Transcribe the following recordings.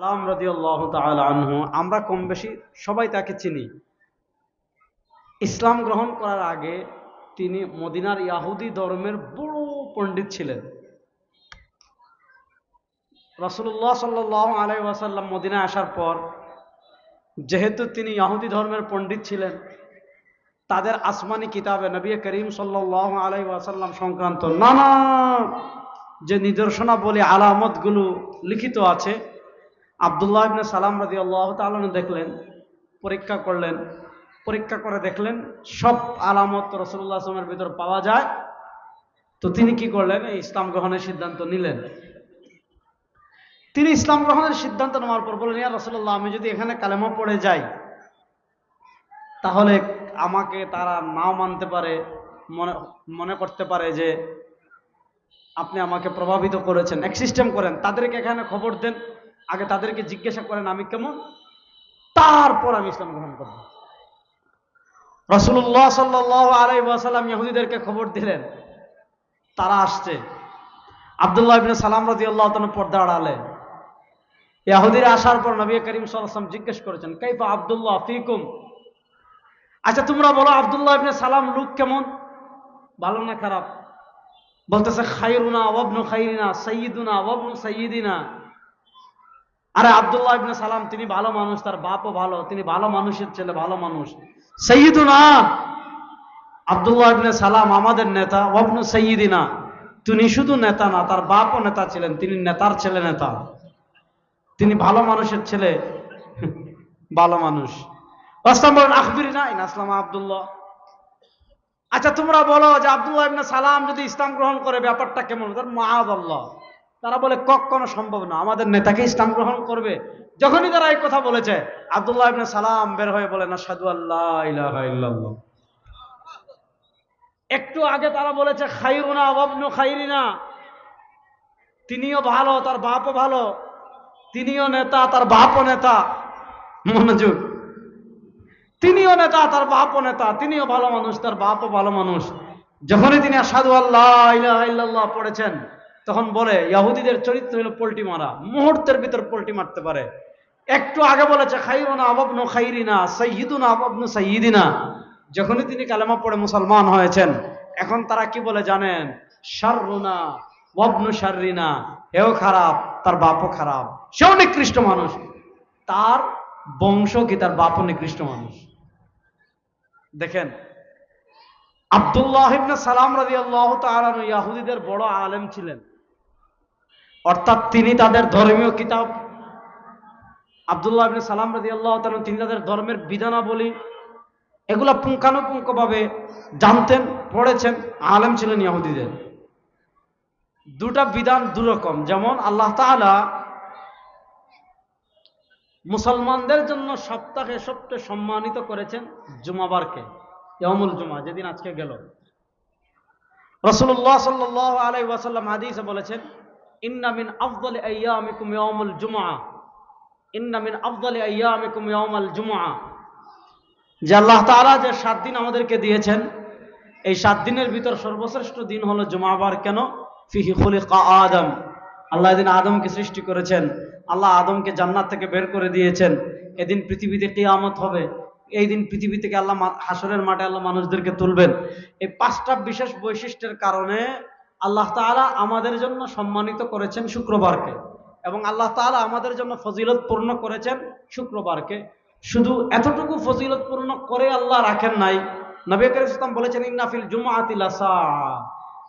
সালাম আনহু, আমরা কম বেশি সবাই তাকে চিনি। ইসলাম গ্রহণ করার আগে তিনি মদিনার ইয়াহুদি ধর্মের বড় পণ্ডিত ছিলেন। রসুল্লাহ সাল্লাহ আলাই ওয়াসাল্লাম মদিনায় আসার পর, যেহেতু তিনি ইয়াহুদি ধর্মের পণ্ডিত ছিলেন, তাদের আসমানি কিতাবে নবী করিম সাল্লাহ আলাই ওয়াসাল্লাম সংক্রান্ত নানা যে নিদর্শনা নিদর্শনাবলী, আলামতগুলো লিখিত আছে আবদুল্লাহ ইবনে সালাম রাজি আল্লাহ তালন দেখলেন, পরীক্ষা করলেন, পরীক্ষা করে দেখলেন, সব আলামত রসুল্লাহ আসলামের ভিতর পাওয়া যায়। তো তিনি কি করলেন? ইসলাম গ্রহণের সিদ্ধান্ত নিলেন। তিনি ইসলাম গ্রহণের সিদ্ধান্ত নেওয়ার পর বললেন, ইয়া রসুল্লাহ আমি যদি এখানে কালেমা পড়ে যাই, তাহলে আমাকে তারা নাও মানতে পারে, মনে মনে করতে পারে যে আপনি আমাকে প্রভাবিত করেছেন। এক সিস্টেম করেন, তাদেরকে এখানে খবর দেন আগে তাদেরকে জিজ্ঞাসা করেন, আমি কেমন? তারপর আমি ইসলাম গ্রহণ করব। রসুল্লাহ সাল্লাহ আলাই ইহুদিদেরকে খবর দিলেন। তারা আসছে। আবদুল্লাহ সালাম রাজি আল্লাহ পর্দা আড়ালেন ইয়াহুদিরা আসার পর নবী করিম সাল্লাম জিজ্ঞেস করেছেন, কাইফা আবদুল্লাহ ফিকুম? আচ্ছা তোমরা বলো, আবদুল্লাহ ইবনে সালাম লুক কেমন? ভালো না খারাপ। বলতেছে, খাইরুনা ওয়াবনু খাইরিনা সঈদুনা ওয়াবনু সঈদিনা আরে আবদুল্লাহ ইবনে সালাম, তিনি ভালো মানুষ, তার বাপও ভালো, তিনি ভালো মানুষের ছেলে, ভালো মানুষ। সঈদুনা আবদুল্লাহ ইবনে সালাম আমাদের নেতা, ওয়াবনু সঈদিনা তিনি শুধু নেতা না, তার বাপও নেতা ছিলেন, তিনি নেতার ছেলে নেতা। তিনি ভালো মানুষের ছেলে, ভালো মানুষ। আসলাম বলেন, আখবির না, আসলাম আবদুল্লাহ। আচ্ছা তোমরা বলো যে আবদুল্লাহ ইবনে সালাম যদি ইসলাম গ্রহণ করে, ব্যাপারটা কেমন? মাহাদ আল্লাহ। তারা বলে, কখনো সম্ভব না। আমাদের নেতাকে ইসলাম গ্রহণ করবে। যখনই তারা এই কথা বলেছে, আবদুল্লাহ ইবনে সালাম বের হয়ে বলে না সাধু আল্লাহ ইলাহা ইল্লাল্লাহ। একটু আগে তারা বলেছে, খাইরুনা অবনু খাইরিনা। তিনিও ভালো, তার বাপও ভালো। তিনিও নেতা, তার বাপও নেতা। মনোযোগ। তিনিও নেতা, তার বাপও নেতা। তিনিও ভালো মানুষ, তার বাপও ভালো মানুষ। যখনই তিনি আসাদু আল্লাহ ইলাহা ইল্লাল্লাহ পড়েছেন তখন বলে, ইয়াহুদিদের চরিত্র হলো পোল্টি মারা। মুহূর্তের ভিতর পোল্টি মারতে পারে। একটু আগে বলেছে খাইরুনা আবাবনু খাইরিনা সৈয়দুনা আবাবনু সৈয়দিনা যখনই তিনি কালেমা পড়ে মুসলমান হয়েছেন, এখন তারা কি বলে জানেন? শাররুনা ওয়াবনু শাররিনা এও খারাপ, তার বাপও খারাপ। সেও নিকৃষ্ট মানুষ। তার বংশ কি, তার বাপও নিকৃষ্ট মানুষ? দেখেন, আবদুল্লাহ ইবনে সালাম রাজি আল্লাহ তালানু ইয়াহুদিদের বড় আলেম ছিলেন। অর্থাৎ তিনি তাদের ধর্মীয় কিতাব, আবদুল্লাহ ইবনে সালাম রাজি আল্লাহ তিনি তাদের ধর্মের বিধানাবলী, এগুলা পুঙ্খানুপুঙ্খভাবে জানতেন, পড়েছেন, আলেম ছিলেন ইয়াহুদিদের দুটা বিধান দুরকম, যেমন আল্লাহ তাআলা মুসলমানদের জন্য সপ্তাহে সবচেয়ে সম্মানিত করেছেন জুমাবারকে ইয়মুল জুমা, যেদিন আজকে গেল। রসুল্লাহ সাল্লাহ আলাই ওয়াসাল্লাম হাদিসে বলেছেন ইন্নামিন আফদল আয়ামিকুম ইয়মুল জুমা ইন্নামিন আফদল আয়ামিকুম ইয়মুল জুমা যে আল্লাহ তাআলা যে সাত দিন আমাদেরকে দিয়েছেন, এই সাত দিনের ভিতর সর্বশ্রেষ্ঠ দিন হলো জুমাবার কেন? ফিহি খুলিকা আদম। আল্লাহ এদিন আদমকে সৃষ্টি করেছেন। আল্লাহ আদমকে জান্নাত থেকে বের করে দিয়েছেন। এদিন পৃথিবীতে কিয়ামত হবে। এই দিন পৃথিবী থেকে আল্লাহ হাসরের মাঠে আল্লাহ মানুষদেরকে তুলবেন? এই পাঁচটা বিশেষ বৈশিষ্ট্যের কারণে আল্লাহ তাআলা আমাদের জন্য সম্মানিত করেছেন শুক্রবারকে এবং আল্লাহ তাআলা আমাদের জন্য ফজিলত পূর্ণ করেছেন শুক্রবারকে। শুধু এতটুকু ফজিলত পূর্ণ করে আল্লাহ রাখেন নাই। নবী করিম বলেছেন ইন্নাফিল জুমাতিল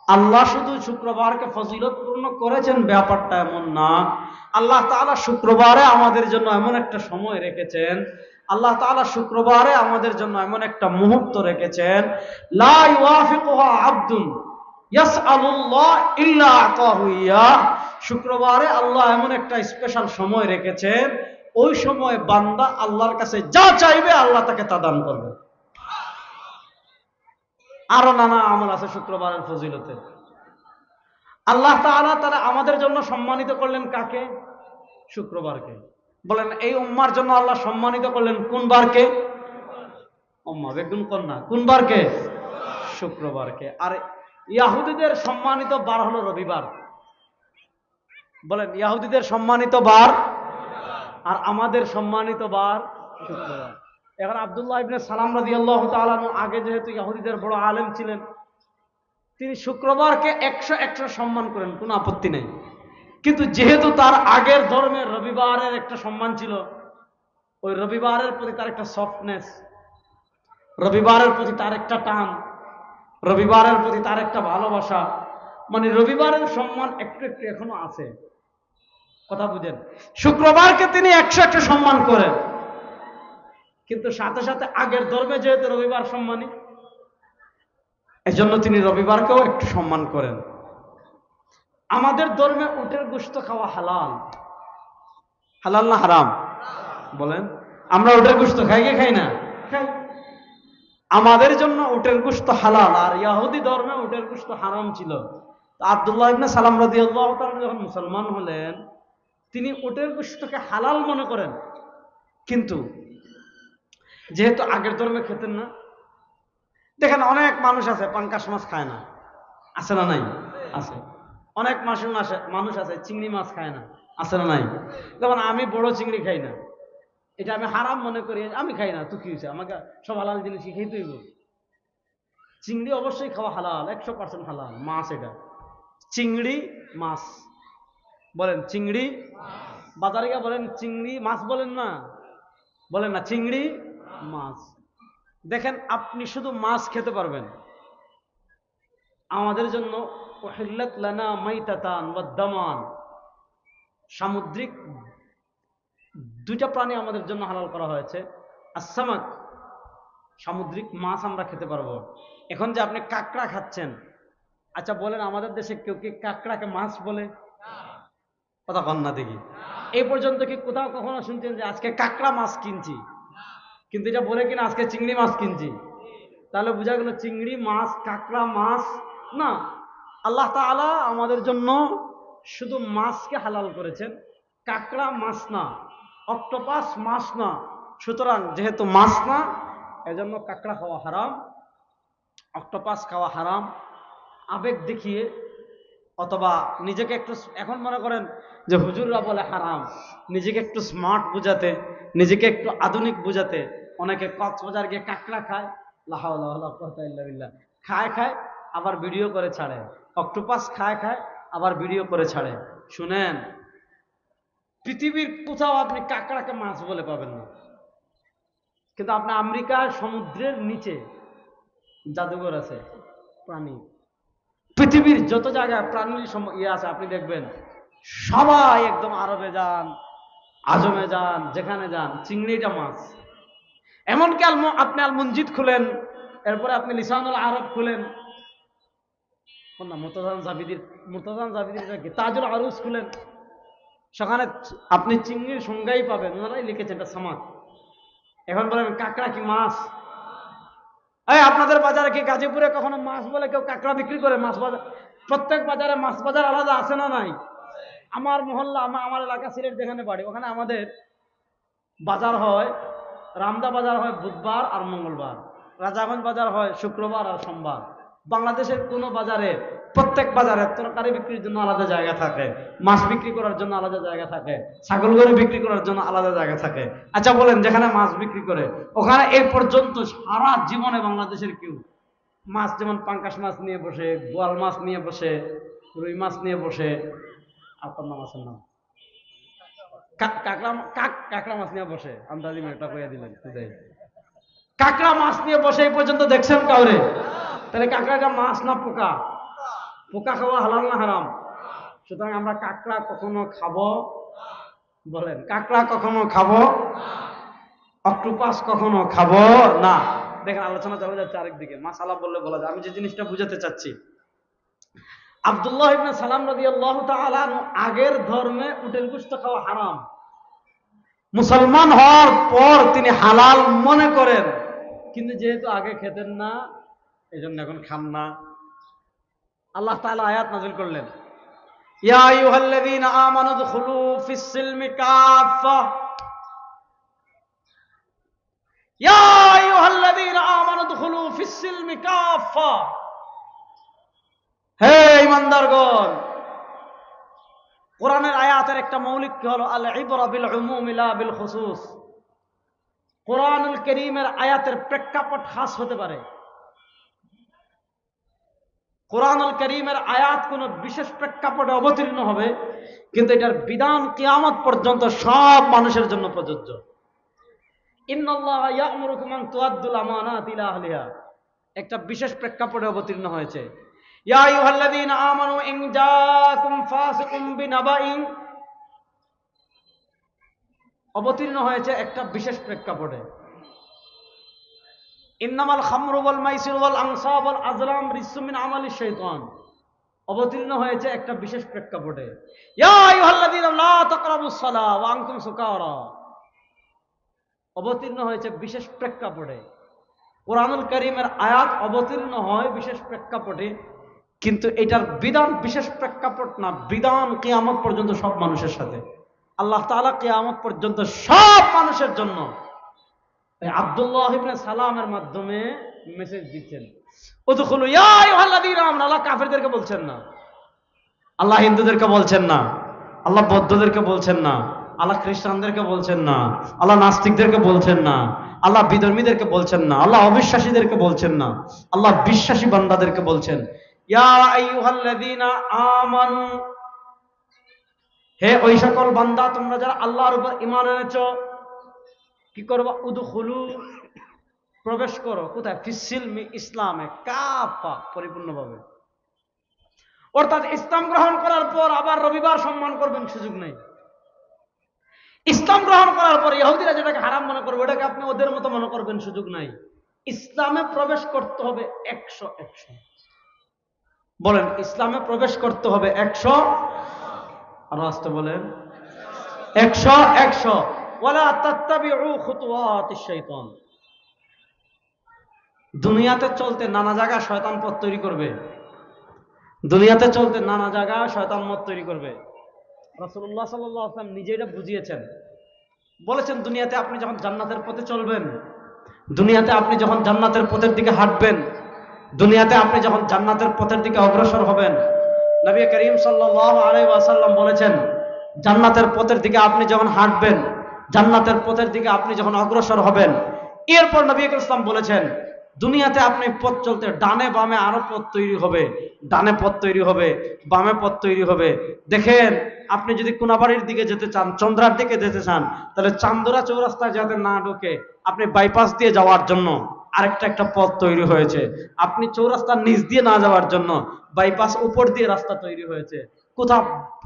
আল্লাহ শুধু শুক্রবারকে ফজিলত পূর্ণ করেছেন, ব্যাপারটা এমন না। আল্লাহ তাআলা শুক্রবারে আমাদের জন্য এমন একটা সময় রেখেছেন। আল্লাহ তাআলা শুক্রবারে আমাদের জন্য এমন একটা মুহূর্ত রেখেছেন। লা ইউয়াফিকুহা শুক্রবারে আল্লাহ এমন একটা স্পেশাল সময় রেখেছেন, ওই সময় বান্দা আল্লাহর কাছে যা চাইবে আল্লাহ তাকে তা দান করবে। আরও নানা আমল আছে শুক্রবারের ফজিলতে। আল্লাহ তাআলা তারা আমাদের জন্য সম্মানিত করলেন কাকে? শুক্রবারকে। বলেন, এই উম্মার জন্য আল্লাহ সম্মানিত করলেন কোন বারকে উম্মা বেগুন কন্যা। কোন বারকে শুক্রবারকে। আর ইয়াহুদিদের সম্মানিত বার হলো রবিবার। বলেন, ইয়াহুদিদের সম্মানিত বার আর আমাদের সম্মানিত বার শুক্রবার। এখন আব্দুল্লাহ ইবনে সালাম রাজি আল্লাহ আগে যেহেতু ইহুদিদের বড় আলেম ছিলেন, তিনি শুক্রবারকে একশো একশো সম্মান করেন, কোনো আপত্তি নেই। কিন্তু যেহেতু তার আগের ধর্মের রবিবারের একটা সম্মান ছিল, ওই রবিবারের প্রতি তার একটা সফটনেস রবিবারের প্রতি তার একটা টান রবিবারের প্রতি তার একটা ভালোবাসা। মানে রবিবারের সম্মান একটু একটু এখনও আছে। কথা বুঝেন? শুক্রবারকে তিনি একশো একশো সম্মান করেন। কিন্তু সাথে সাথে আগের ধর্মে যেহেতু রবিবার সম্মানী, এজন্য তিনি রবিবারকেও একটু সম্মান করেন। আমাদের ধর্মে উটের গোস্ত খাওয়া হালাল। হালাল না হারাম? বলেন। আমরা উটের গোস্ত খাই কি খাই না? খাই। আমাদের জন্য উটের গোস্ত হালাল, আর ইয়াহুদি ধর্মে উটের গোস্ত হারাম ছিল। আব্দুল্লাহ ইবনে সালাম রাদিয়াল্লাহু তাআলা যখন মুসলমান হলেন, তিনি উটের গোস্তকে হালাল মনে করেন। কিন্তু যেহেতু আগের ধর্মে খেতেন না, দেখেন অনেক মানুষ আছে, পাঙ্কাশ মাছ খায় না। আছে না নাই? আছে। অনেক মাসুম মানুষ আছে, চিংড়ি মাছ খায় না। আছে না নাই? যেমন আমি বড় চিংড়ি খাই না। এটা আমি হারাম মনে করি, আমি খাই না, তো কি হয়েছে? আমাকে সব হালাল জিনিস খেতেই হইব। চিংড়ি অবশ্যই খাওয়া হালাল, একশো পার্সেন্ট হালাল, মাছ এটা। চিংড়ি, মাছ। বলেন, চিংড়ি? বাজারে গিয়ে বলেন, চিংড়ি, মাছ বলেন না। বলেন না, চিংড়ি, মাছ। দেখেন, আপনি শুধু মাছ খেতে পারবেন। আমাদের জন্য লানা মাইতাতান দামান। সামুদ্রিক দুইটা প্রাণী আমাদের জন্য হালাল করা হয়েছে। আসামাক সামুদ্রিক মাছ আমরা খেতে পারব। এখন যে আপনি কাঁকড়া খাচ্ছেন আচ্ছা বলেন আমাদের দেশে কেউ কি কাঁকড়াকে মাছ বলে? কথা কন না দেখি। এই পর্যন্ত কি কোথাও কখনো শুনছেন যে আজকে কাঁকড়া মাছ কিনছি? কিন্তু এটা বলে কিনা আজকে চিংড়ি মাছ কিনছি? তাহলে বোঝা গেল চিংড়ি মাছ, কাঁকড়া মাছ, না। আল্লাহ তাআলা আমাদের জন্য শুধু মাছকে হালাল করেছেন, কাঁকড়া মাছ না। অক্টোপাস মাছ না। সুতরাং যেহেতু মাছ না, এজন্য কাঁকড়া খাওয়া হারাম, অক্টোপাস খাওয়া হারাম। আবেগ দেখিয়ে অথবা নিজেকে একটু এখন মনে করেন যে হুজুররা বলে হারাম। নিজেকে একটু স্মার্ট বুঝাতে, নিজেকে একটু আধুনিক বুঝাতে অনেকে কক্সবাজার গিয়ে কাঁকড়া খায়। লাহাউল্লাহ খায় খায়, আবার ভিডিও করে ছাড়ে। অক্টোপাস খায় খায়, আবার ভিডিও করে ছাড়ে। শুনেন পৃথিবীর কোথাও আপনি কাঁকড়াকে মাছ বলে পাবেন না। কিন্তু আপনি আমেরিকার সমুদ্রের নিচে জাদুঘর আছে, প্রাণী। পৃথিবীর যত জায়গায় প্রাণীর সম- ইয়ে আছে, আপনি দেখবেন সবাই একদম আরবে যান, আজমে যান, যেখানে যান, চিংড়িটা মাছ। এমনকি আল আপনি আল মঞ্জিদ খুলেন, এরপরে আপনি লিসানুল আরব খুলেন। না মোতাজান জাবিদির মোতাজান জাবিদির? তাজুল আরুস খুলেন। সেখানে আপনি চিংড়ির সংজ্ঞাই পাবেন। ওনারাই লিখেছেন এটা সামাক এখন বলেন, কাঁকড়া কি মাছ? এই আপনাদের বাজারে কি গাজীপুরে কখনো মাছ বলে কেউ কাঁকড়া বিক্রি করে? মাছ বাজার, প্রত্যেক বাজারে মাছ বাজার আলাদা আছে না নাই? আমার মহল্লা আমার আমার এলাকা সিলেট যেখানে বাড়ি, ওখানে আমাদের বাজার হয়, রামদা বাজার হয় বুধবার আর মঙ্গলবার। রাজাগঞ্জ বাজার হয় শুক্রবার আর সোমবার। বাংলাদেশের কোনো বাজারে প্রত্যেক বাজারে তরকারি বিক্রির জন্য আলাদা জায়গা থাকে, মাছ বিক্রি করার জন্য আলাদা জায়গা থাকে, ছাগল গরু বিক্রি করার জন্য আলাদা জায়গা থাকে। আচ্ছা বলেন, যেখানে মাছ বিক্রি করে, ওখানে এই পর্যন্ত সারা জীবনে বাংলাদেশের কেউ মাছ, যেমন পাঙ্কাশ মাছ নিয়ে বসে গোয়াল মাছ নিয়ে বসে, রুই মাছ নিয়ে বসে আপনার নাম আছে নাম? কাঁকড়া কাক কাঁকড়া মাছ নিয়ে বসে, আন্দাজি মেয়েটা কইয়া দিলেন। কাঁকড়া মাছ নিয়ে বসে এই পর্যন্ত দেখছেন কাউরে? তাহলে কাঁকড়াটা মাছ না পোকা? পোকা খাওয়া হালাল না হারাম? সুতরাং আমরা কাঁকড়া কখনো খাব? বলেন, কাঁকড়া কখনো খাব? অক্টোপাস কখনো খাব? না। দেখেন, আলোচনা চলে যাচ্ছে আরেকদিকে। মাসালা বললে বলা যায়। আমি যে জিনিসটা বুঝাতে চাচ্ছি, আব্দুল্লাহ ইবনে সালাম তাআলা আনহু, আগের ধর্মে উটের গোশত খাওয়া হারাম। মুসলমান হওয়ার পর তিনি হালাল মনে করেন। কিন্তু যেহেতু আগে খেতেন না এই জন্য এখন খান না। আল্লাহ তাআলা আয়াত নাযিল করলেন। হে ইমানদারগণ কোরআনের আয়াতের একটা মৌলিক কি হলো? আল ইবরা বিল উমুম লা বিল খুসুস। কোরআনুল করিমের আয়াতের প্রেক্ষাপট খাস হতে পারে। কোরআনুল করিমের আয়াত কোনো বিশেষ প্রেক্ষাপটে অবতীর্ণ হবে, কিন্তু এটার বিধান কিয়ামত পর্যন্ত সব মানুষের জন্য প্রযোজ্য। একটা বিশেষ প্রেক্ষাপটে অবতীর্ণ হয়েছে। অবতীর্ণ হয়েছে একটা বিশেষ প্রেক্ষাপটে। ইন্নামাল খামরু ওয়াল মাইসির ওয়াল আনসাব ওয়াল আজলাম রিসসুম মিন আমালি শাইতান। অবতীর্ণ হয়েছে একটা বিশেষ প্রেক্ষাপটে। অবতীর্ণ হয়েছে বিশেষ প্রেক্ষাপটে। কোরআনুল করিমের আয়াত অবতীর্ণ হয় বিশেষ প্রেক্ষাপটে, কিন্তু এটার বিধান বিশেষ প্রেক্ষাপট না, বিধান কিয়ামত পর্যন্ত সব মানুষের সাথে। আল্লাহ তাআলা কিয়ামত পর্যন্ত সব মানুষের জন্য আব্দুল্লাহ ইবনে সালামের মাধ্যমে মেসেজ দিচ্ছেন। ইয়া আইয়ুহাল্লাযীনা আল্লাহ কাফেরদেরকে বলছেন না। আল্লাহ হিন্দুদেরকে বলছেন না। আল্লাহ বৌদ্ধদেরকে বলছেন না। আল্লাহ খ্রিস্টানদেরকে বলছেন না। আল্লাহ নাস্তিকদেরকে বলছেন না। আল্লাহ বিধর্মীদেরকে বলছেন না। আল্লাহ অবিশ্বাসীদেরকে বলছেন না। আল্লাহ বিশ্বাসী বান্দাদেরকে বলছেন। হে ওই সকল বান্দা, তোমরা যারা আল্লাহর উপর ঈমান এনেছো কি করবা? উদখুলু, প্রবেশ করো। কোথায়? ফিসিলমি ইসলামে। কাফা, পরিপূর্ণভাবে। অর্থাৎ ইসলাম গ্রহণ করার পর আবার রবিবার সম্মান করবেন, সুযোগ নেই। ইসলাম গ্রহণ করার পর ইহুদিরা যেটাকে হারাম মনে করবে, ওটাকে আপনি ওদের মতো মনে করবেন, সুযোগ নাই। ইসলামে প্রবেশ করতে হবে একশো একশো। বলেন, ইসলামে প্রবেশ করতে হবে একশো। আর আসতে বলেন, একশো একশো। দুনিয়াতে চলতে নানা জায়গায় শয়তান পথ তৈরি করবে। দুনিয়াতে চলতে নানা জায়গায় শয়তান মত তৈরি করবে। আলাইহি ওয়াসাল্লাম নিজে এটা বুঝিয়েছেন। বলেছেন, দুনিয়াতে আপনি যখন জান্নাতের পথে চলবেন, দুনিয়াতে আপনি যখন জান্নাতের পথের দিকে হাঁটবেন, দুনিয়াতে আপনি যখন জান্নাতের পথের দিকে অগ্রসর হবেন, নবী করিম সাল্লাল্লাহু আলাইহি ওয়াসাল্লাম বলেছেন, জান্নাতের পথের দিকে আপনি যখন হাঁটবেন জান্নাতের পথের দিকে আপনি যখন অগ্রসর হবেন, এরপর নবী ইসলাম বলেছেন, দুনিয়াতে আপনি পথ চলতে, ডানে বামে আরও পথ তৈরি হবে, ডানে পথ তৈরি হবে, বামে পথ তৈরি হবে। দেখেন, আপনি যদি কোনাবাড়ির দিকে যেতে চান, চন্দ্রার দিকে যেতে চান, তাহলে চান্দরা চৌরাস্তায় যাতে না ঢোকে, আপনি বাইপাস দিয়ে যাওয়ার জন্য আরেকটা একটা পথ তৈরি হয়েছে। আপনি চৌরাস্তার নিচ দিয়ে না যাওয়ার জন্য বাইপাস উপর দিয়ে রাস্তা তৈরি হয়েছে। কোথাও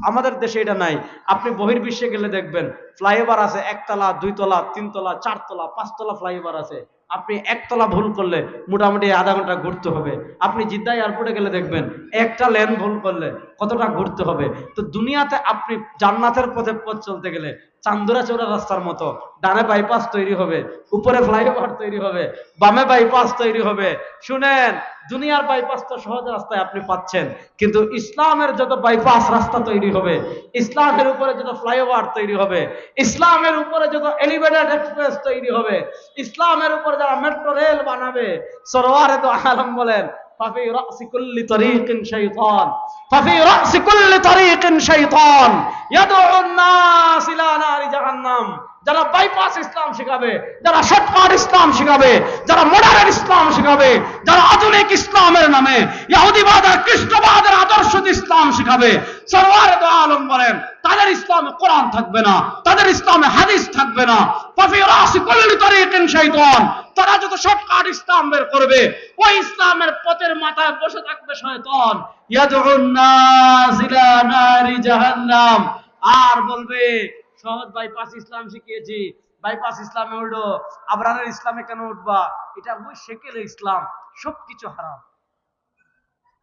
আমাদের দেশে এটা নাই। আপনি বহির্বিশ্বে গেলে দেখবেন, ফ্লাইওভার আছে একতলা, দুইতলা, তিনতলা, চারতলা, পাঁচতলা ফ্লাইওভার আছে। আপনি একতলা ভুল করলে মোটামুটি আধা ঘণ্টা ঘুরতে হবে। আপনি জিদ্দা এয়ারপোর্টে গেলে দেখবেন একটা লেন ভুল করলে কতটা ঘুরতে হবে? তো দুনিয়াতে আপনি জান্নাতের পথে পথ চলতে গেলে চান্দুরা চৌরা রাস্তার মতো ডানে বাইপাস তৈরি হবে, উপরে ফ্লাইওভার তৈরি হবে, বামে বাইপাস তৈরি হবে। শুনেন, দুনিয়ার বাইপাস তো সহজ রাস্তায় আপনি পাচ্ছেন, কিন্তু ইসলামের যত বাইপাস রাস্তা তৈরি হবে, ইসলামের উপরে যত ফ্লাইওভার তৈরি হবে, ইসলামের উপরে যত এলিভেটেড এক্সপ্রেস তৈরি হবে, ইসলামের উপরে যারা মেট্রো রেল বানাবে, সরোয়ারে তো আলম বলেন ففي رأس كل طريق شيطان ففي رأس كل طريق شيطان يدعو الناس إلى نار جهنم যারা বাইপাস ইসলাম শেখাবে যারা শর্টকাট ইসলাম শেখাবে যারা মডার্ন ইসলাম শেখাবে যারা আধুনিক ইসলামের নামে ইহুদিবাদ আর খ্রিস্টবাদের আদর্শ ইসলাম শেখাবে সরওয়ার দো আলম বলেন তাদের ইসলামে কোরআন থাকবে না তাদের ইসলামে হাদিস থাকবে না ফাফি রাসি কুল্লি তরিকিন শাইতান তারা যত শর্টকাট ইসলাম বের করবে, ওই ইসলামের পথের মাথায় বসে থাকবে শয়তান। জাহান্নাম। আর বলবে, সহজ বাইপাস ইসলাম শিখিয়েছি। বাইপাস ইসলামে উঠো আবরানের ইসলামে কেন উঠবা? এটা ওই সেকেলে ইসলাম, সবকিছু হারাম।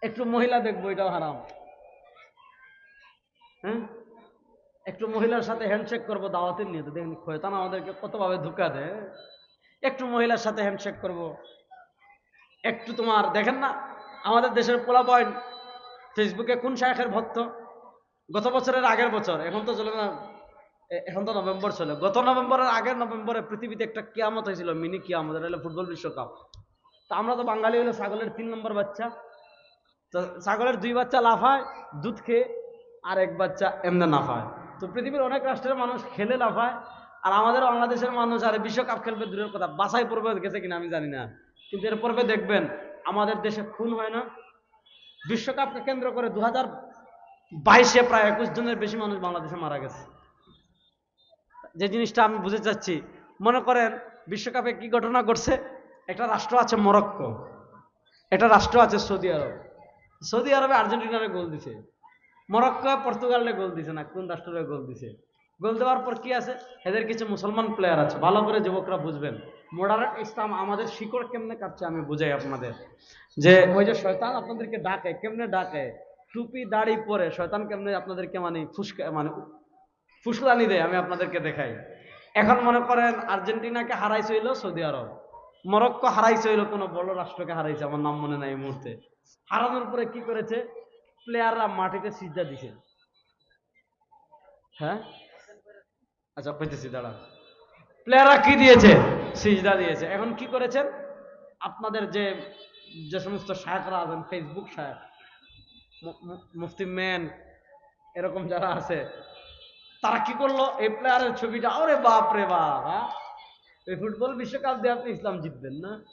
একটু মহিলা দেখব, এটাও হারাম। হ্যাঁ? একটু মহিলার সাথে হ্যান্ডশেক করব, দাওয়াতের নিয়ে দেখুন, খয়তান আমাদেরকে কতভাবে ধোকা দেয়। একটু মহিলার সাথে হ্যান্ডশেক করব। একটু তোমার, দেখেন না, আমাদের দেশের পোলা পয়েন্ট ফেসবুকে কোন শায়েখের ভক্ত? গত বছরের আগের বছর, এখন তো চলে না এখন তো নভেম্বর চলে। গত নভেম্বরের আগের নভেম্বরে পৃথিবীতে একটা কিয়ামত হয়েছিল, মিনি কিয়ামত, এটা হলো ফুটবল বিশ্বকাপ। তা আমরা তো বাঙালি হলো ছাগলের তিন নম্বর বাচ্চা। তো ছাগলের দুই বাচ্চা লাফায় দুধ খেয়ে আর এক বাচ্চা এমনি লাফায় তো পৃথিবীর অনেক রাষ্ট্রের মানুষ খেলে লাফায় আর আমাদের বাংলাদেশের মানুষ আর বিশ্বকাপ খেলবে দূরের কথা। বাসায় পর্বে গেছে কিনা আমি জানি না। কিন্তু এর পর্বে দেখবেন, আমাদের দেশে খুন হয় না। বিশ্বকাপকে কেন্দ্র করে দু হাজার বাইশে প্রায় একুশ জনের বেশি মানুষ বাংলাদেশে মারা গেছে। যে জিনিসটা আমি বুঝতে চাচ্ছি মনে করেন বিশ্বকাপে কি ঘটনা ঘটছে? একটা রাষ্ট্র আছে মরক্কো। একটা রাষ্ট্র আছে সৌদি আরব। সৌদি আরবে আর্জেন্টিনারে গোল দিছে। মরক্কো পর্তুগালে গোল দিছে না, কোন রাষ্ট্রে গোল দিছে? গোল দেওয়ার পর কি আছে? এদের কিছু মুসলমান প্লেয়ার আছে। ভালো করে যুবকরা বুঝবেন। মোডারেট ইসলাম আমাদের শিকড় কেমনে কাটছে আমি বুঝাই আপনাদের। যে ওই যে শয়তান আপনাদেরকে ডাকে, কেমনে ডাকে? টুপি, দাড়ি পরে শয়তান কেমনে আপনাদেরকে মানে ফুসকা মানে ফুসলানি দেয় আমি আপনাদেরকে দেখাই। এখন মনে করেন আর্জেন্টিনাকে হারাইছে হইল সৌদি আরব। মরক্কো হারাইছে হইল কোনো বড় রাষ্ট্রকে হারাইছে, আমার নাম মনে নাই এই মুহূর্তে। হারানোর পরে কি করেছে? প্লেয়াররা মাটিতে সিজা দিছে। হ্যাঁ? আচ্ছা কইতেছি দাঁড়ান। প্লেয়াররা কি দিয়েছে? সিজদা দিয়েছে। এখন কি করেছেন? আপনাদের যে যে সমস্ত শায়করা আছেন ফেসবুক শায়ক মুফতি ম্যান এরকম যারা আছে, তারা কি করল? এই প্লেয়ারের ছবিটা, ওরে বাপ রে বাপ হ্যাঁ? এই ফুটবল বিশ্বকাপ দিয়ে আপনি ইসলাম জিতবেন না।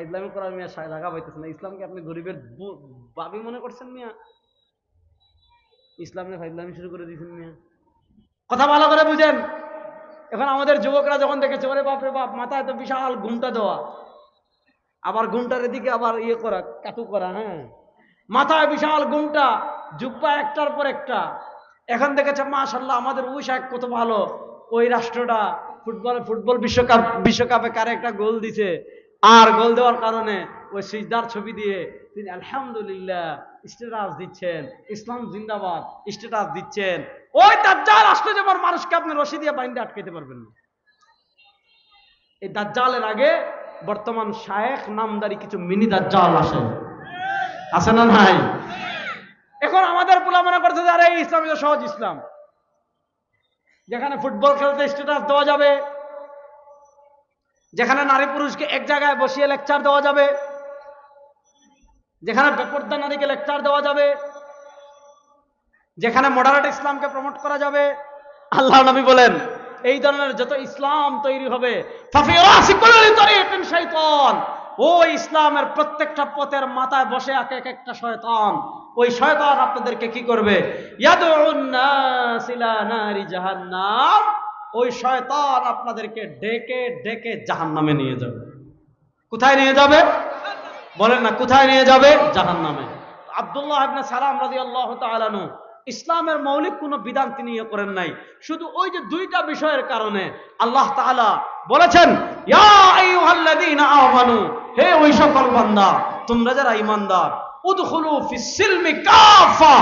ইসলামী করার মিয়া সায় লাগা পাইতেছে না। ইসলামকে আপনি গরিবের বু- বাবি মনে করছেন মিয়া? ইসলামে ফাইজলামি শুরু করে দিয়েছেন মিয়া। কথা ভালো করে বুঝেন। এখন আমাদের যুবকরা যখন দেখেছে, ওরে বাপ রে বাপ, মাথায় তো বিশাল ঘুমটা দেওয়া। আবার ঘুমটার এদিকে আবার ইয়ে করা, কাতু করা হ্যাঁ। মাথায় বিশাল ঘুমটা জুব্বা একটার পর একটা। এখন দেখেছে মাশাল্লাহ আমাদের ওই শাক কত ভালো। ওই রাষ্ট্রটা ফুটবল ফুটবল বিশ্বকাপ, বিশ্বকাপে কারে একটা গোল দিছে। আর গোল দেওয়ার কারণে ওই সিজদার ছবি দিয়ে তিনি আলহামদুলিল্লাহ স্ট্যাটাস দিচ্ছেন। ইসলাম জিন্দাবাদ, স্ট্যাটাস দিচ্ছেন। ওই দাজ্জাল আসলে যেমন মানুষকে আপনি রশি দিয়ে বাইন্দে আটকাইতে পারবেন না। এই দাজ্জালের আগে বর্তমান শায়েখ নামদারি কিছু মিনি দাজ্জাল আসে। আছে না নাই? এখন আমাদের পোলা মনে করছে যে, আরে ইসলাম সহজ ইসলাম। যেখানে ফুটবল খেলতে স্ট্যাটাস দেওয়া যাবে, যেখানে নারী পুরুষকে এক জায়গায় বসিয়ে লেকচার দেওয়া যাবে, যেখানে বেপর্দা নারীকে লেকচার দেওয়া যাবে যেখানে মডারেট ইসলামকে প্রমোট করা যাবে। আল্লাহ নবী বলেন এই ধরনের যত ইসলাম তৈরি হবে ও ইসলামের প্রত্যেকটা পথের মাথায় বসে এক এক একটা শয়তান। ওই শয়তান আপনাদেরকে কি করবে? জাহান্নাম। ওই শয়তান আপনাদেরকে ডেকে ডেকে জাহান্নামে নিয়ে যাবে। কোথায় নিয়ে যাবে? বলেন না কোথায় নিয়ে যাবে? জাহান্নামে। আব্দুল্লাহ ইবনে সালাম রাদিয়াল্লাহু তাআলা নু ইসলামের মৌলিক কোনো বিধান তিনি ইয়ে করেন নাই। শুধু ওই যে দুইটা বিষয়ের কারণে আল্লাহ তাআলা বলেছেন হে ওই সকল বান্দা, তোমরা যারা ইমানদার উদখুলু ফিস সিলমি কাফা।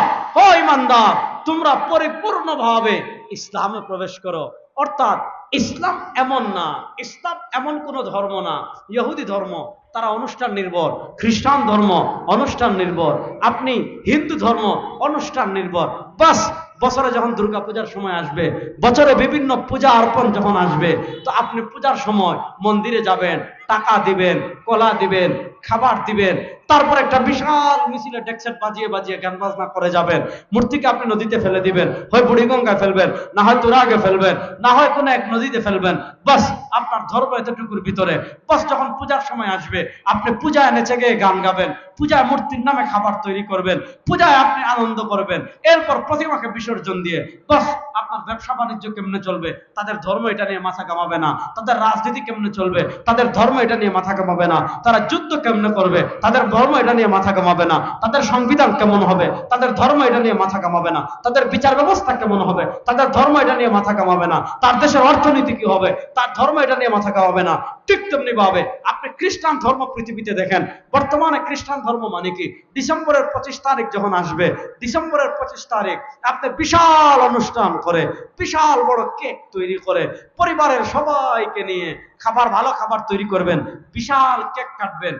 ও ইমানদার তোমরা পরিপূর্ণভাবে ইসলামে প্রবেশ করো। অর্থাৎ ইসলাম এমন না। ইসলাম এমন কোন ধর্ম না। ইহুদি ধর্ম, তারা অনুষ্ঠান নির্ভর। খ্রিস্টান ধর্ম, অনুষ্ঠান নির্ভর। আপনি হিন্দু ধর্ম, অনুষ্ঠান নির্ভর। বাস, বছরে যখন দুর্গা পূজার সময় আসবে, বছরে বিভিন্ন পূজা অর্পণ যখন আসবে, তো আপনি পূজার সময় মন্দিরে যাবেন টাকা দিবেন, কলা দিবেন, খাবার দিবেন, তারপর একটা বিশাল মিছিলে ডেক্সেট বাজিয়ে বাজিয়ে গান বাজনা করে যাবেন। মূর্তিকে আপনি নদীতে ফেলে দিবেন, হয় বুড়িগঙ্গায় ফেলবেন, না হয় তুরাগে ফেলবেন, না হয় কোনো এক নদীতে ফেলবেন। বাস আপনার ধর্ম এতটুকুর ভিতরে। বাস যখন পূজার সময় আসবে, আপনি পূজায় নেচে গিয়ে গান গাবেন, পূজায় মূর্তির নামে খাবার তৈরি করবেন, পূজায় আপনি আনন্দ করবেন, এরপর প্রতিমাকে বিসর্জন দিয়ে বাস আপনার ব্যবসা বাণিজ্য কেমনে চলবে? তাদের ধর্ম এটা নিয়ে মাথা কামাবে না। তাদের রাজনীতি কেমনে চলবে? তাদের ধর্ম এটা নিয়ে মাথা কামাবে না। তারা যুদ্ধ কেমনে করবে? তাদের ধর্ম এটা নিয়ে মাথা কামাবে না। তাদের সংবিধান কেমন হবে? তাদের ধর্ম এটা নিয়ে মাথা কামাবে না। তাদের বিচার ব্যবস্থা কেমন হবে? তাদের ধর্ম এটা নিয়ে মাথা কামাবে না। তার দেশের অর্থনীতি কি হবে? তার ধর্ম এটা নিয়ে মাথা কামাবে না। ঠিক তেমনি ভাবে আপনি খ্রিস্টান ধর্ম পৃথিবীতে দেখেন, বর্তমানে খ্রিস্টান ধর্ম মানে কি? ডিসেম্বরের পঁচিশ তারিখ যখন আসবে, ডিসেম্বরের পঁচিশ তারিখ আপনি বিশাল অনুষ্ঠান করে, বিশাল বড় কেক তৈরি করে, পরিবারের সবাইকে নিয়ে খাবার, ভালো খাবার তৈরি করবেন, বিশাল কেক কাটবেন।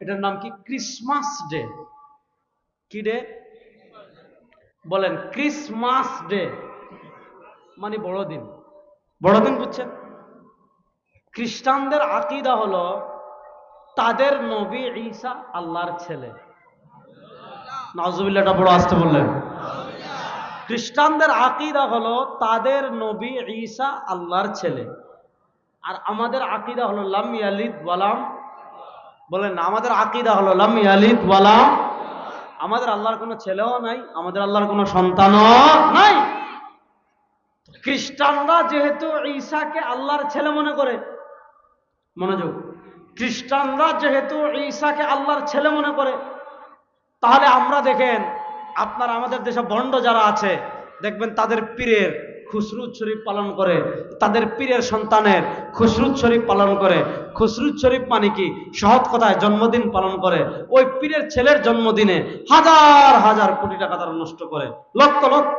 এটার নাম কি? ক্রিসমাস ডে কি ডে বলেন ক্রিসমাস ডে মানে বড়দিন। বড়দিন বুঝছেন? খ্রিস্টানদের আকিদা হলো, তাদের নবী ঈসা আল্লাহর ছেলে। নাজুবিল্লাহটা বড় আসতে বললেন। খ্রিস্টানদের আকিদা হলো, তাদের নবী ঈসা আল্লাহর ছেলে। আর আমাদের আকিদা হলো লাম ইয়ালিদ ওয়ালাম বলেন আমাদের আকিদা হলো লাম ইয়ালিদ ওয়ালাম আমাদের আল্লাহর কোনো ছেলেও নাই, আমাদের আল্লাহর কোনো সন্তানও নাই। খ্রিস্টানরা যেহেতু ঈসাকে আল্লাহর ছেলে মনে করে, মনোযোগ। খ্রিস্টানরা যেহেতু ঈসাকে আল্লাহর ছেলে মনে করে, তাহলে আমরা দেখেন, আপনার আমাদের দেশে বন্ড যারা আছে, দেখবেন তাদের পীরের খুসরুদ শরীফ পালন করে, তাদের পীরের সন্তানের খুসরুদ শরীফ পালন করে। খুসরুদ শরীফ মানে কি? সহজ কথায় জন্মদিন পালন করে। ওই পীরের ছেলের জন্মদিনে হাজার হাজার কোটি টাকা তারা নষ্ট করে। লক্ষ লক্ষ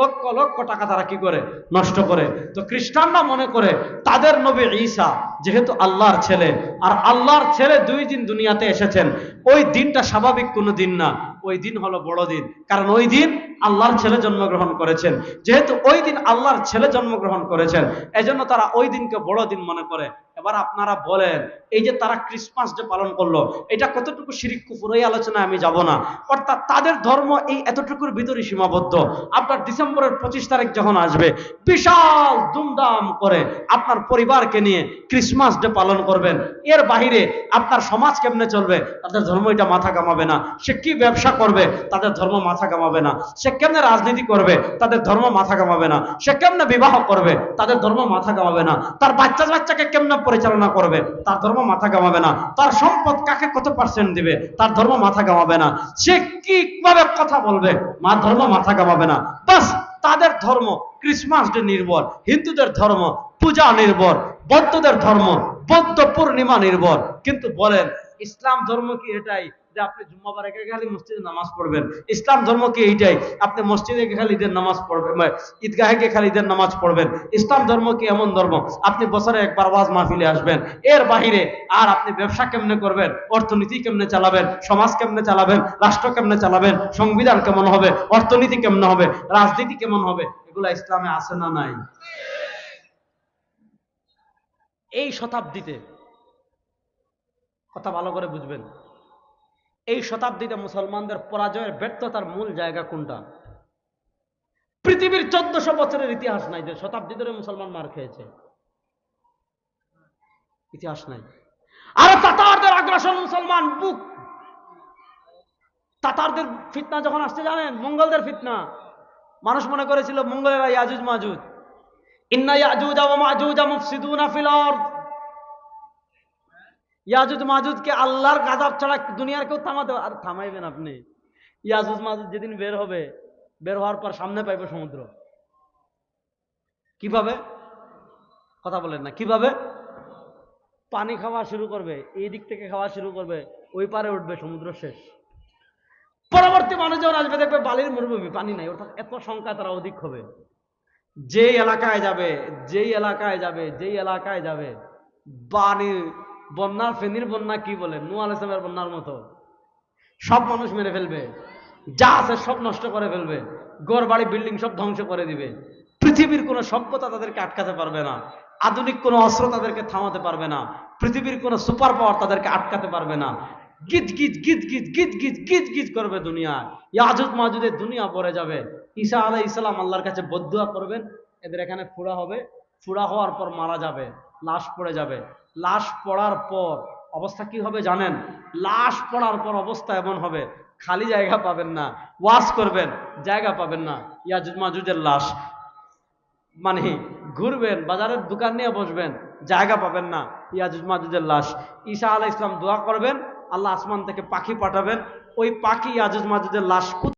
লক্ষ লক্ষ টাকা তারা কি করে? নষ্ট করে। তো খ্রিস্টানরা মনে করে, তাদের নবী ঈসা যেহেতু আল্লাহর ছেলে, আর আল্লাহর ছেলে দুই দিন দুনিয়াতে এসেছেন, ওই দিনটা স্বাভাবিক কোনো দিন না। ওই দিন হলো বড় দিন। কারণ ওই দিন আল্লাহর ছেলে জন্মগ্রহণ করেছেন। যেহেতু ওই দিন আল্লাহর ছেলে জন্মগ্রহণ করেছেন, এজন্য তারা ওই দিনকে বড় দিন মনে করে। এবার আপনারা বলেন, এই যে তারা ক্রিসমাস যে পালন করল, এটা কতটুকু শিরিক কুফুর এই আলোচনায় আমি যাব না। অর্থাৎ তাদের ধর্ম এই এতটুকুর ভিতরে সীমাবদ্ধ। আপনার ডিসেম্বরের পঁচিশ তারিখ যখন আসবে, বিশাল দুমদাম করে আপনার পরিবারকে নিয়ে ক্রিসমাস ডে পালন করবেন। এর বাহিরে আপনার সমাজ কেমনে চলবে? তাদের ধর্ম এটা মাথা কামাবে না। সে কি ব্যবসা করবে, তাদের ধর্ম মাথা কামাবে না। সে কেমনে রাজনীতি করবে, তাদের ধর্ম মাথা কামাবে না। সে কেমনে বিবাহ করবে, তাদের ধর্ম মাথা কামাবে না। তার বাচ্চা বাচ্চাকে কেমনে পরিচালনা করবে, তার ধর্ম মাথা কামাবে না। তার সম্পদ কাকে কত পার্সেন্ট দিবে, তার ধর্ম মাথা কামাবে না। সে কীভাবে কথা বলবে মা ধর্ম মাথা কামাবে না। বাস, তাদের ধর্ম ক্রিসমাস ডে নির্ভর, হিন্দুদের ধর্ম পূজা নির্ভর, বৌদ্ধদের ধর্ম বৌদ্ধ পূর্ণিমা নির্ভর। কিন্তু বলেন ইসলাম ধর্ম কি এটাই? যে আপনি জুম্মাবার একে খালি মসজিদে নামাজ পড়বেন। ইসলাম ধর্ম কি এইটাই? আপনি মসজিদে খালি ঈদের নামাজ পড়বেন মানে ঈদগাহে গিয়ে খালি ঈদের নামাজ পড়বেন। ইসলাম ধর্ম কি এমন ধর্ম? আপনি বছরে একবার ওয়াজ মাহফিলে আসবেন। এর বাহিরে আর আপনি ব্যবসা কেমনে করবেন? অর্থনীতি কেমনে চালাবেন? সমাজ কেমনে চালাবেন? রাষ্ট্র কেমনে চালাবেন? সংবিধান কেমন হবে? অর্থনীতি কেমন হবে? রাজনীতি কেমন হবে? এগুলো ইসলামে আছে না নাই? এই শতাব্দীতে কথা ভালো করে বুঝবেন। এই শতাব্দীতে মুসলমানদের পরাজয়ের ব্যর্থতার মূল জায়গা কোনটা? পৃথিবীর চোদ্দশো বছরের ইতিহাস নাই যে শতাব্দী ধরে মুসলমান মার খেয়েছে। ইতিহাস নাই। আর তাতারদের আগ্রাসন মুসলমান, বুক। তাতারদের ফিতনা যখন আসছে জানেন? মঙ্গলদের ফিতনা। মানুষ মনে করেছিল মঙ্গলেরা ইয়াজুজ মাজুজ ইন্না ইয়াজুজ ওয়া মাজুজ মুফসিদুনা ফিল আরদ। ইয়াজুজ মাজুজকে আল্লাহর গাজাব ছাড়া দুনিয়ার কেউ থামাতে আর থামাইবেন আপনি। ইয়াজুজ মাজুজ যেদিন বের হবে, বের হওয়ার পর সামনে পাইবে সমুদ্র। কীভাবে? কথা বলেন না। কীভাবে? পানি খাওয়া শুরু করবে, এই দিক থেকে খাওয়া শুরু করবে, ওই পারে উঠবে, সমুদ্র শেষ। পরবর্তী মানুষ যখন আসবে, দেখবে বালির মরুভূমি, পানি নাই। অর্থাৎ এত সংখ্যা তারা অধিক হবে। যেই এলাকায় যাবে, যেই এলাকায় যাবে, যেই এলাকায় যাবে পানি বন্যার ফেনির বন্যা কি বলে? নু আলাইসলামের বন্যার মতো। সব মানুষ মেরে ফেলবে। যা আছে সব নষ্ট করে ফেলবে। গড় বাড়ি, বিল্ডিং সব ধ্বংস করে দিবে। পৃথিবীর কোনো সভ্যতা তাদেরকে আটকাতে পারবে না। আধুনিক কোনো অস্ত্র তাদেরকে থামাতে পারবে না। পৃথিবীর কোনো সুপার পাওয়ার তাদেরকে আটকাতে পারবে না। গিজ গিজ গিজ গিজ গিজ গিজ গিজ গিজ করবে দুনিয়া। ইয়াজুদ, মাজুদের দুনিয়া পড়ে যাবে। ঈসা আলাই ইসলাম আল্লাহর কাছে বদুয়া করবেন। এদের এখানে ফুড়া হবে। ফুড়া হওয়ার পর মারা যাবে। লাশ পড়ে যাবে। লাশ পড়ার পর অবস্থা কি হবে জানেন? লাশ পড়ার পর অবস্থা এমন হবে, খালি জায়গা পাবেন না ওয়াশ করবেন, জায়গা পাবেন না ইয়াজুজ মাজুজের লাশ। মানে ঘুরবেন, বাজারের দোকান নিয়ে বসবেন, জায়গা পাবেন না ইয়াজুজ মাজুজের লাশ। ঈশা আলাহ ইসলাম দোয়া করবেন, আল্লাহ আসমান থেকে পাখি পাঠাবেন, ওই পাখি ইয়াজুজ মাজুজের লাশ